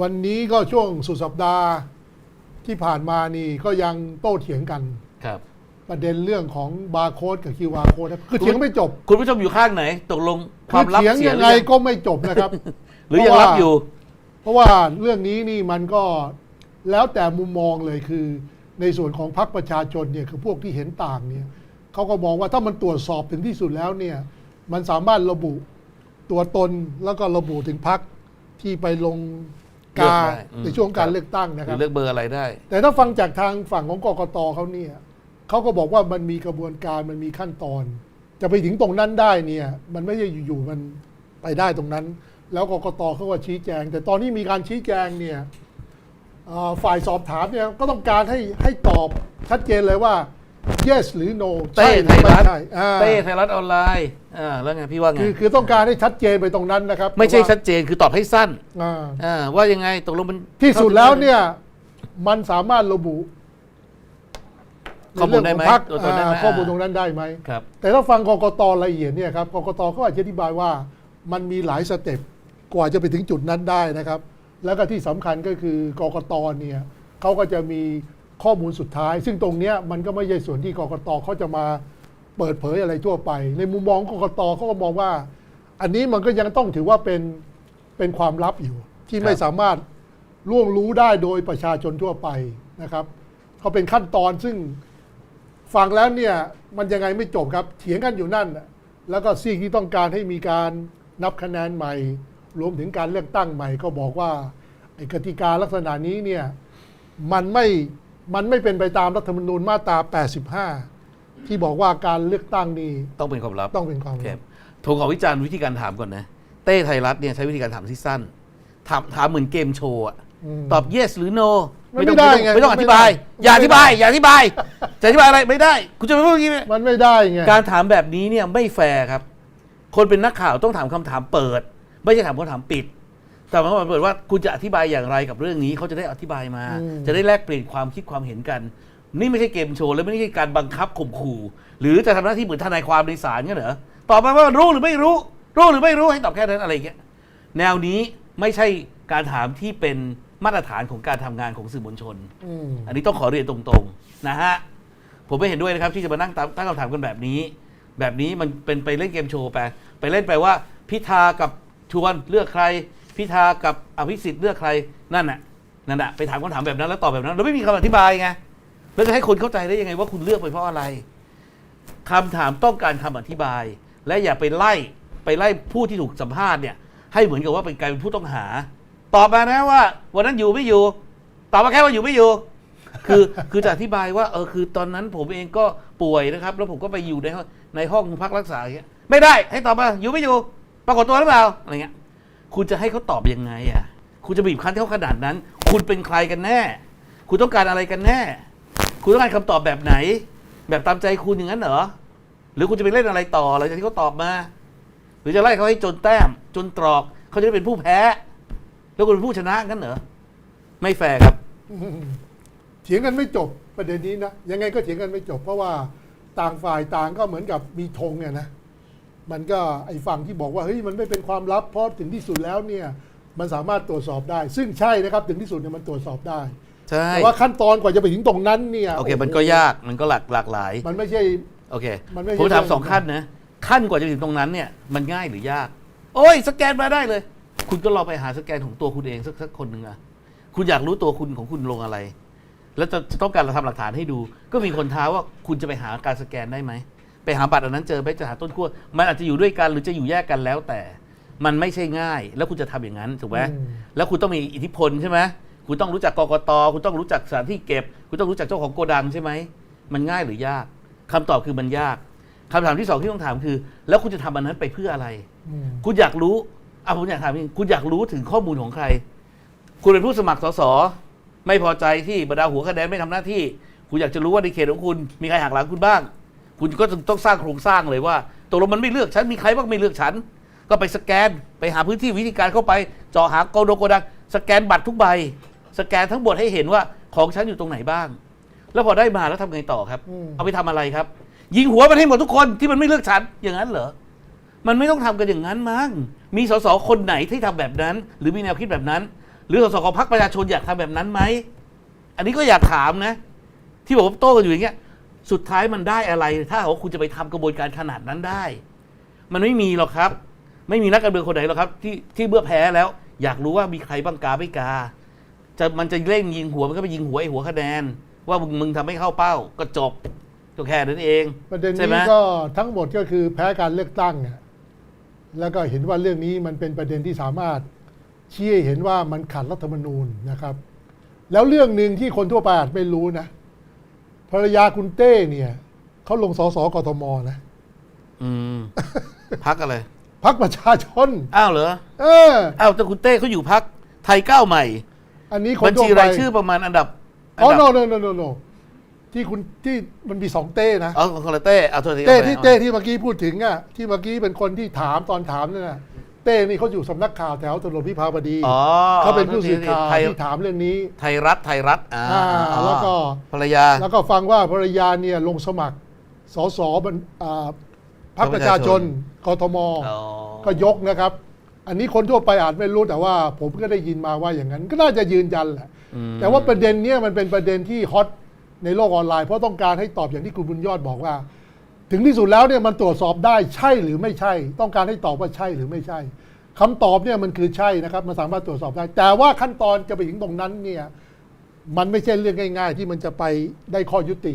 วันนี้ก็ช่วงสุดสัปดาห์ที่ผ่านมานี่ก็ยังโต้เถียงกัน ครับ ประเด็นเรื่องของบาร์โค้ดกับคิวอาร์โค้ดคือเถียงไม่จบคุณผู้ชมอยู่ข้างไหน ตกลงคคืวาอมลับเถียงเสียยังหไงรือยังก็ไม่จบนะครับ หรือยังรับอยู่ เพราะว่าเรื่องนี้นี่มันก็แล้วแต่มุมมองเลยคือ ในส่วนของพรรคประชาชนเนี่ยคือพวกที่เห็นต่างเนี่ยเขาก็มองว่าถ้ามันตรวจสอบถึงที่สุดแล้วเนี่ยมันสามารถระบุตัวตนแล้วก็ระบุถึงพรรคที่ไปลง กาเลือกได้อืมในช่วงการครับเลือกตั้งนะหครืรับอเลือกเบอร์อะไรได้ แต่ถ้าฟังจากทางฝั่งของกกตเขาเนี่ยเขาก็บอกว่ามันมีกระบวนการมันมีขั้นตอน จะไปถึงตรงนั้นได้เนี่ย มันไม่ใช่อยู่ๆมันไปได้ตรงนั้น แล้วกกตเขาก็ชี้แจง แต่ตอนนี้มีการชี้แจงเนี่ยเอ่อฝ่ายสอบถามเนี่ยก็ต้องการให้ให้ตอบชัดเจนเลยว่า yes หรือ no เต้ใช่หไทรือยไม่รัฐใช่อ่าเต้ไทยรัฐออนไลน์อ่าแล้วไงพี่ว่าไงคือคือต้องการให้ชัดเจนไปตรงนั้นนะครับไม่ใช่ว่าชัดเจนคือตอบให้สั้นอ่าอ่าว่ายังไงตกลงมันที่สุดแล้วเนี่ย มันสามารถระบุข้อมูลได้ไหมในเรื่องของพรรคตัวตนได้ไหมอ่าข้อมูลตรงนั้นได้ไหม ครับ แต่ถ้าฟังกกตละเอียดเนี่ยครับกกตเขาอธิบายว่ามันมีหลายสเต็ปกว่าจะไปถึงจุดนั้นได้นะครับ แล้วก็ที่สำคัญก็คือกกตเนี่ยเขาก็จะมี ข้อมูลสุดท้าย ซึ่งตรงนี้มันก็ไม่ใช่ส่วนที่กกตเขาจะมาเปิดเผยอะไรทั่วไป ในมุมมองกกตเขาก็มองว่า อันนี้มันก็ยังต้องถือว่าเป็นเป็นความลับอยู่ ที่ไม่สามารถล่วงรู้ได้โดยประชาชนทั่วไปนะครับเขาเป็นขั้นตอนซึ่งฟังแล้วเนี่ยมันยังไงไม่จบครับเถียงกันอยู่นั่น แล้วก็ซีกที่ต้องการให้มีการนับคะแนนใหม่ รวมถึงการเลือกตั้งใหม่ ก็บอกว่าไอ้กติกาลักษณะนี้เนี่ยมันไม่ มันไม่เป็นไปตามรัฐธรรมนูญมาตรา 85 ที่บอกว่าการเลือกตั้งนี่ต้องเป็นความลับต้องเป็นความโอเคลับผมขอวิจารณ์วิธีการถามก่อนนะ เต้ไทยรัฐเนี่ยใช้วิธีการถามที่สั้น ถามถามเหมือนเกมโชว์อะมตอบ yes หรือ no มันต้องไม่ได้ต้องไงไม่ต้องมัอนไม่ธิบายได้อย่าอธิบายมันไม่ได้อย่าอธิบายจะอธิบายอะไรไม่ได้คุณจะไปพูดอย่างนี้ไหมมันไม่ได้ไงการถามแบบนี้เนี่ยไม่แฟร์ครับ คนเป็นนักข่าวต้องถามคำถามเปิด ไม่ใช่ถามคำถามปิด แต่คำถามเปิดว่าคุณจะอธิบายอย่างไรกับเรื่องนี้เขาจะได้อธิบายมาอืมจะได้แลกเปลี่ยนความคิดความเห็นกัน นี่ไม่ใช่เกมโชว์และไม่ใช่การบังคับข่มขู่ หรือจะทำหน้าที่เหมือนทนายความในศาลกันเหรอตอบมาว่ารู้หรือไม่รู้ รู้หรือไม่รู้ให้ตอบแค่นั้นอะไรอย่างเงี้ยแนวนี้ไม่ใช่การถามที่เป็นมาตรฐานของการทำงานของสื่อมวลชนอืมอันนี้ต้องขอเรียนตรงๆนะฮะผมไม่เห็นด้วยนะครับที่จะมานั่งตั้งตั้งคำถามกันแบบนี้ แบบนี้มันเป็นไปเล่นเกมโชว์ไปไปเล่นไปว่าพิธากับชวนเลือกใคร พิธากับอภิสิทธิ์เลือกใครนั่นน่ะนั่นน่ะไปถามคำถามแบบนั้นแล้วตอบแบบนั้นแล้วไม่มีคำอธิบายไงแล้วจะให้คนเข้าใจได้ยังไงว่าคุณเลือกไปเพราะอะไรคำถามต้องการคำอธิบาย และอย่าไปไล่ไปไล่ผู้ที่ถูกสัมภาษณ์เนี่ยให้เหมือนกับว่าเป็นกลายเป็นผู้ต้องหา ตอบมานะว่า วันนั้นอยู่ไม่อยู่ ตอบมาแค่ว่าอยู่ไม่อยู่ คือคือจะอธิบายว่าเออคือตอนนั้นผมเองก็ป่วยนะครับ แล้วผมก็ไปอยู่ในในห้องพักรักษาอย่างเงี้ยไม่ได้ให้ตอบมาอยู่ไม่อยู่ ปรากฏตัวหรือเปล่าอะไรเงี้ย คุณจะให้เขาตอบยังไงอะ คุณจะบีบคั้นเขาขนาดนั้น คุณเป็นใครกันแน่ คุณต้องการอะไรกันแน่ คุณต้องการคำตอบแบบไหน แบบตามใจคุณอย่างนั้นเหรอ หรือคุณจะไปเล่นอะไรต่อหลังจากที่เขาตอบมา หรือจะไล่เขาให้จนแต้ม จนตรอกเขาจะได้เป็นผู้แพ้ แล้วคุณเป็นผู้ชนะงั้นเหรอ ไม่แฟร์ครับ เถียงกันไม่จบประเด็นนี้นะ ยังไงก็เถียงกันไม่จบ เพราะว่าต่างฝ่ายต่างก็เหมือนกับมีธงเนี่ยนะ มันก็ไอ้ฝั่งที่บอกว่าเฮ้ยมันไม่เป็นความลับเพราะถึงที่สุดแล้วเนี่ยมันสามารถตรวจสอบได้ ซึ่งใช่นะครับถึงที่สุดเนี่ยมันตรวจสอบได้ใช่แต่ว่าขั้นตอนกว่าจะไปถึงตรงนั้นเนี่ยโอเค มันก็ยากมันก็หลากหลากหลาย มันไม่ใช่โอเคมันไม่ใช่ผมถามเรื่องสองขั้นนะขั้นกว่าจะถึงตรงนั้นเนี่ยมันง่ายหรือยาก โอ้ยสแกนมาได้เลย คุณก็ลองไปหาสแกนของตัวคุณเองสักสักคนหนึ่งอะคุณอยากรู้ตัวคุณของคุณลงอะไร แล้วจะจะต้องการทำหลักฐานให้ดู ก็มีคนท้าว่าคุณจะไปหาการสแกนได้ไหม ไปหาบัตรอันนั้นเจอไหมจะหาต้นขั้วมันอาจจะอยู่ด้วยกันหรือจะอยู่แยกกันแล้วแต่ มันไม่ใช่ง่าย แล้วคุณจะทำอย่างนั้นถูกไหมอืมแล้วคุณต้องมีอิทธิพลใช่ไหมคุณต้องรู้จักกกตคุณต้องรู้จักสถานที่เก็บ คุณต้องรู้จักเจ้าของโกดังใช่ไหมมันง่ายหรือยากคำตอบคือมันยากคำถามที่สองที่ต้องถามคือ แล้วคุณจะทำอันนั้นไปเพื่ออะไรอืมคุณอยากรู้อะผมอยากถามจริงคุณอยากรู้ถึงข้อมูลของใคร คุณเป็นผู้สมัครสสไม่พอใจที่บรรดาหัวคะแนนไม่ทำหน้าที่ คุณอยากจะรู้ว่าในเขตของคุณมีใครหักหลังคุณบ้าง คุณก็ต้องสร้างโครงสร้างเลยว่าตกลงมันไม่เลือกฉันมีใครบ้างไม่เลือกฉัน ก็ไปสแกนไปหาพื้นที่วิธีการเข้าไปเจาะหาโกโดโกดังสแกนบัตรทุกใบ สแกนทั้งหมดให้เห็นว่าของฉันอยู่ตรงไหนบ้าง แล้วพอได้มาแล้วทำไงต่อครับอืมเอาไปทำอะไรครับ ยิงหัวมันให้หมดทุกคนที่มันไม่เลือกฉันอย่างนั้นเหรอมันไม่ต้องทำกันอย่างนั้นมั้งมีสสคนไหนที่ทำแบบนั้น หรือมีแนวคิดแบบนั้น หรือสสของพรรคประชาชนอยากทำแบบนั้นไหมอันนี้ก็อยากถามนะ ที่บอกว่าโต้กันอยู่อย่างเงี้ย สุดท้ายมันได้อะไร ถ้าหากว่าคุณจะไปทำกระบวนการขนาดนั้นได้ มันไม่มีหรอกครับ ไม่มีนักการเมืองคนไหนหรอกครับ ที่ที่เมื่อแพ้แล้ว อยากรู้ว่ามีใครบ้างกาไม่กา จะมันจะเล่นยิงหัวมันก็ไปยิงหัวไอ้หัวคะแนน ว่ามึงมึงทำไม่เข้าเป้าก็จบก็แค่นั้นเอง ประเด็นใช่ไหม นี้ก็ทั้งหมดก็คือแพ้การเลือกตั้งอะแล้วก็เห็นว่าเรื่องนี้มันเป็นประเด็นที่สามารถชี้ให้เห็นว่ามันขัดรัฐธรรมนูญนะครับ แล้วเรื่องหนึ่งที่คนทั่วไปอาจไม่รู้นะ ภรรยาคุณเต้เนี่ยเขาลงสสกทมนะอืมพักอะไรพักประชาชน อ้าวเหรอเอออ้าวแต่คุณเต้เขาอยู่พักไทยก้าวใหม่ อันนี้คบันญทั่วชีไปรายชื่อประมาณอันดับอ๋ออันโนดับโนโนโนโนที่คุณที่มันมีสองเต้นะอ๋อของคนละเต้เอาตัวทีเต้อาไปที่เต้ที่เมื่อกี้พูดถึงอะที่เมื่อกี้เป็นคนที่ถามตอนถามนั่นน่ะ เต้นี่เขาอยู่สำนักข่าวแถวถนนพิพาบดีอ๋อเขาเป็นผู้สื่อข่าวไทย ที่ถามเรื่องนี้ไทยรัฐไทยรัฐอ่าอ่าอ๋อแล้วก็ภรรยา แล้วก็ฟังว่าภรรยาเนี่ยลงสมัครสสบัญอ่าพรรคประชาชนกทมอ๋อ ก็ยกนะครับ อันนี้คนทั่วไปอาจไม่รู้แต่ว่า ผมก็ได้ยินมาว่าอย่างนั้น ก็น่าจะยืนยันแหละอืมแต่ว่าประเด็นเนี้ยมันเป็นประเด็นที่ฮอตในโลกออนไลน์เพราะต้องการให้ตอบอย่างที่คุณบุญยอดบอกว่า ถึงที่สุดแล้วเนี่ยมันตรวจสอบได้ใช่หรือไม่ใช่ ต้องการให้ตอบว่าใช่หรือไม่ใช่คำตอบเนี่ยมันคือใช่นะครับมันสามารถตรวจสอบได้ แต่ว่าขั้นตอนจะไปถึงตรงนั้นเนี่ยมันไม่ใช่เรื่องง่าย ๆ ที่มันจะไปได้ข้อยุติ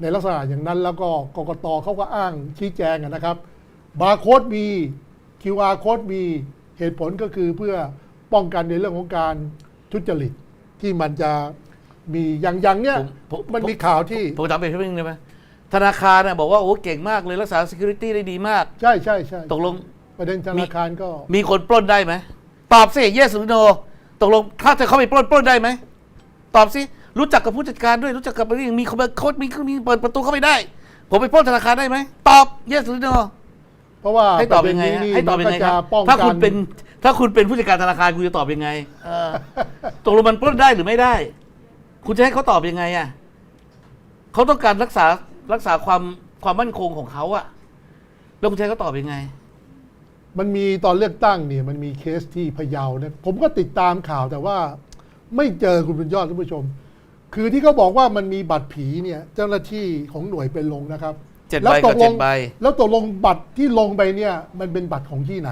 ในลักษณะอย่างนั้นแล้วก็กกตเขาก็อ้างชี้แจงอะนะครับบาร์โค้ดมี QR โค้ดมีเหตุผลก็คือเพื่อป้องกันในเรื่องของการทุจริตที่มันจะมีอย่างอย่างเนี้ยผมผมมันมีข่าวที่ผมจำเป็นช่วนึงได้ไหม ธนาคารน่ะบอกว่าโอ้เก่งมากเลยรักษา security ได้ดีมาก ใช่ใช่ใช่ตกลง ประเด็นธนาคารก็ มีคนปล้นได้ไหมตอบสิ yes หรือ no ตกลงถ้าจะเข้าไปปล้นปล้นได้ไหมตอบสิรู้จักกับผู้จัดการด้วยรู้จักกับอะไรมีคนโค้ดมีมีเปิดประตูเข้าไปได้ ผมไปปล้นธนาคารได้ไหมตอบ yes หรือ no เพราะว่าให้ตอบประเด็ยันงไงนี้ฮะนี่ให้ตอบมันยังก็ไงคจะรับป้องถ้ากัคุณนเป็นถ้าคุณเป็นผู้จัดการธนาคารคุณจะตอบยังไงเออตกลงมันปล้นได้หรือไม่ได้ คุณจะให้เขาตอบยังไงอะเขาต้องการรักษา รักษาความความมั่นคงของเขาอะแล้วคุณจะให้เขาตอบยังไง มันมีตอนเลือกตั้งเนี่ยมันมีเคสที่พะเยาเนี่ยผมก็ติดตามข่าวแต่ว่า ไม่เจอคุณบุญยอดท่านผู้ชม คือที่เขาบอกว่ามันมีบัตรผีเนี่ย เจ้าหน้าที่ของหน่วยเป็นลงนะครับเจ็ดแล้วใบตกับกลเจ็งดใบ แล้วตกลงบัตรที่ลงไปเนี่ย มันเป็นบัตรของที่ไหน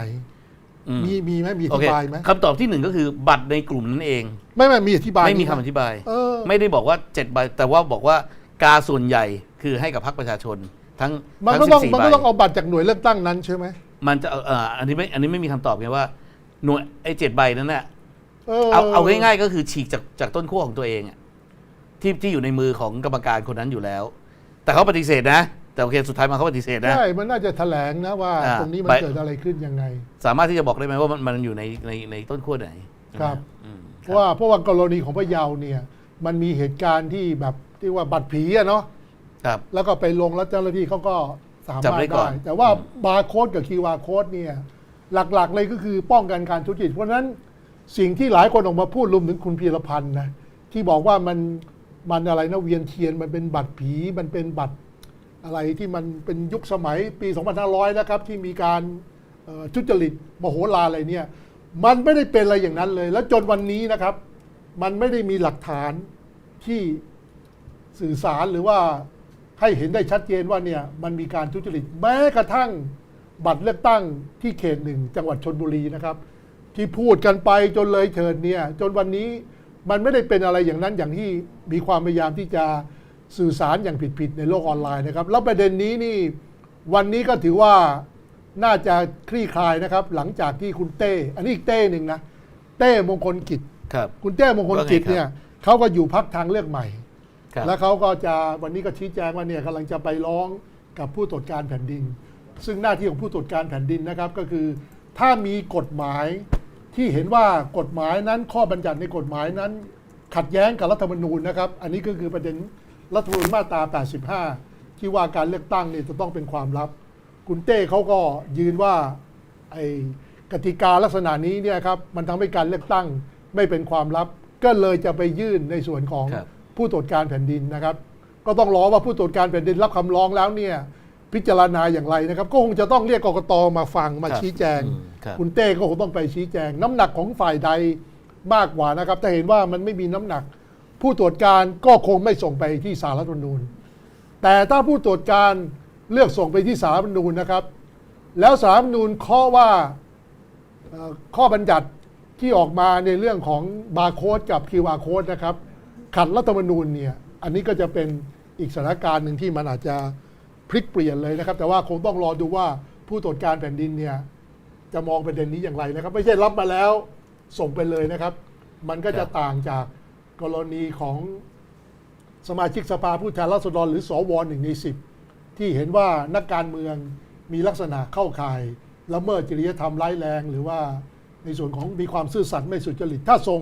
อืมมีมีไหมมีอโอธิเคบายไหมคำตอบที่หนึ่งก็คือบัตรในกลุ่มนั้นเอง ไม่ไม่มีอธิบายไม่มีหคำอธิบาย เออ ไม่ได้บอกว่าเจ็ดใบแต่ว่าบอกว่ากาส่วนใหญ่ คือให้กับพรรคประชาชน ทั้งมันทั้ก็งต้อง14มันใบก็ต้องเอาบัตรจากหน่วยเลือกตั้งนั้นใช่ไหมมันจะเอ่อเอ่ออันนี้ไม่อันนี้ไม่มีคำตอบไงว่าหน่วยไอ้เจ็ดใบนั้นน่ะเอเอาเอาง่ายๆก็คือฉีกจากจากต้นขั้วของตัวเองอะที่ที่อยู่ในมือของกรรมการคนนั้นอยู่แล้ว แต่เขาปฏิเสธนะ แต่โอเคสุดท้ายมาเขาปฏิเสธนะ ใช่มันน่าจะแถลงนะว่า อ่าตรงนี้มันไป เกิดอะไรขึ้นยังไง สามารถที่จะบอกได้ไหมว่ามันมันอยู่ในในในต้นขั้วไหนครับ อืมเพราะว่าเพราะว่ากรณีของพะเยาเนี่ย มันมีเหตุการณ์ที่แบบที่ว่าบัตรผีอะเนาะ ครับ แล้วก็ไปลงแล้วเจ้าหน้าที่เขาก็สามารถจับได้ก่อได้นแต่ว่าอืมบาร์โค้ดกับคีย์วาร์โค้ดเนี่ยหลักๆเลยก็คือป้องกันการทุจริตเพราะฉะนั้นสิ่งที่หลายคนออกมาพูดรวมถึงคุณพีรพันธ์นะที่บอกว่ามันมันอะไรนะเวียนเทียนมันเป็นบัตรผีมันเป็นบัตรอะไรที่มันเป็นยุคสมัยปี 2500 นะครับ ที่มีการเอ่อทุจริตมโหฬารอะไรเนี่ย มันไม่ได้เป็นอะไรอย่างนั้นเลย แล้วจนวันนี้นะครับ มันไม่ได้มีหลักฐานที่สื่อสารหรือว่า ให้เห็นได้ชัดเจนว่าเนี่ยมันมีการทุจริตแม้กระทั่งบัตรเลือกตั้งที่เขตหนึ่งจังหวัดชนบุรีนะครับ ที่พูดกันไปจนเลยเถิดเนี่ยจนวันนี้มันไม่ได้เป็นอะไรอย่างนั้นอย่างที่มีความพยายามที่จะสื่อสารอย่างผิดๆในโลกออนไลน์นะครับ แล้วประเด็นนี้นี่วันนี้ก็ถือว่าน่าจะคลี่คลายนะครับ หลังจากที่คุณเต้ อันนี้อีกเต้หนึ่งนะ เต้มงคลกิจ ครับ คุณเต้มงคลกิจว่าไงครับเนี่ยเขาก็อยู่พักทางเลือกใหม่ ครับแล้วเขาก็จะวันนี้ก็ชี้แจงว่าเนี่ยกำลังจะไปร้องกับผู้ตรวจการแผ่นดิน ซึ่งหน้าที่ของผู้ตรวจการแผ่นดินนะครับก็คือ ถ้ามีกฎหมายที่เห็นว่ากฎหมายนั้นข้อบัญญัติในกฎหมายนั้น ขัดแย้งกับรัฐธรรมนูญนะครับ อันนี้ก็คือประเด็นรัฐธรรมนูญมาตรา 85 ที่ว่าการเลือกตั้งเนี่ยจะต้องเป็นความลับ คุณเต้เขาก็ยืนว่าไอ้กติกาลักษณะนี้เนี่ยครับมันทำให้การเลือกตั้งไม่เป็นความลับ ก็เลยจะไปยื่นในส่วนของครับ ผู้ตรวจการแผ่นดินนะครับ ก็ต้องรอว่าผู้ตรวจการแผ่นดินรับคำร้องแล้วเนี่ยพิจารณาอย่างไรนะครับ ก็คงจะต้องเรียกกกตมาฟังมาครับชี้แจงอืมครับคุณเต้ก็คงต้องไปชี้แจง น้ำหนักของฝ่ายใดมากกว่านะครับ แต่เห็นว่ามันไม่มีน้ำหนัก ผู้ตรวจการก็คงไม่ส่งไปที่สารรัฐธรรมนูญ แต่ถ้าผู้ตรวจการเลือกส่งไปที่สารรัฐธรรมนูญนะครับ แล้วสารรัฐธรรมนูญข้อว่าเอ่อข้อบัญญัติที่ออกมาในเรื่องของบาร์โค้ดกับ QR โค้ดนะครับ ขัดรัฐธรรมนูญเนี่ยอันนี้ก็จะเป็นอีกสถานการณ์หนึ่งที่มันอาจจะพลิกเปลี่ยนเลยนะครับ แต่ว่าคงต้องรอดูว่าผู้ตรวจการแผ่นดินเนี่ยจะมองประเด็นนี้อย่างไรนะครับ ไม่ใช่รับมาแล้วส่งไปเลยนะครับ มันก็จะต่างจากกรณีของสมาชิกสภาผู้แทนราษฎรหรือสวหนึ่งในสิบที่เห็นว่านักการเมืองมีลักษณะเข้าข่ายละเมิดจริยธรรมร้ายแรง หรือว่าในส่วนของมีความซื่อสัตย์ไม่สุจริตถ้าส่ง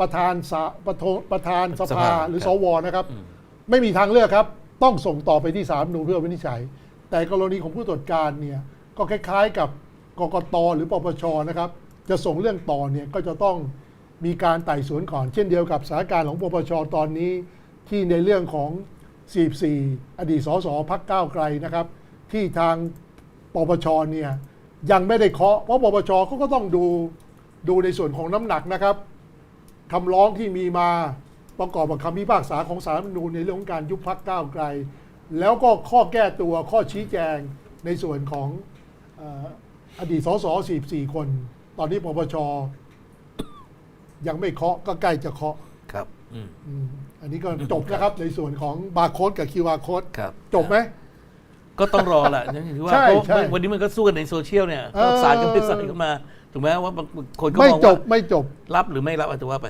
ประธานสาประธานประธานสสภาภาหรือคสรับวนะครับไม่มีทางเลือกครับ ต้องส่งต่อไปที่ศาลรัฐธรรมนูญเพื่อวินิจฉัย แต่กรณีของผู้ตรวจการเนี่ยก็คล้ายๆกับกกตหรือปปชนะครับ จะส่งเรื่องต่อเนี่ยก็จะต้องมีการไต่สวนก่อน เช่นเดียวกับสถานการณ์ของปปชตอนนี้ ที่ในเรื่องของ 44 อดีตสสพักก้าวไกลนะครับ ที่ทาง ปปชเนี่ยยังไม่ได้เคาะเพราะปปชเขาก็ต้องดูดูในส่วนของน้ำหนักนะครับ คำร้องที่มีมาประกอบกับคำพิพากษาของศาลรัฐธรรมนูญในเรื่องของการยุบพักก้าวไกล แล้วก็ข้อแก้ตัวข้อชี้แจงในส่วนของเอ่ออดีตสส44 คน ตอนนี้ปปชยังไม่เคาะก็ใกล้จะเคาะครับ อืมอืมอันนี้ก็จบนะครับในส่วนของบาร์โค้ดกับ QR โค้ดครับ จบไหม ก็ต้องรอแหละอย่างที่ว่าใช่เพราะใช่วันนี้มันก็สู้กันในโซเชียลเนี่ยเออสารกันไปสารกันมา ถูกไหมว่าบางคนก็ไม่มองจว่าบไม่จบ รับหรือไม่รับอาจจะว่าไป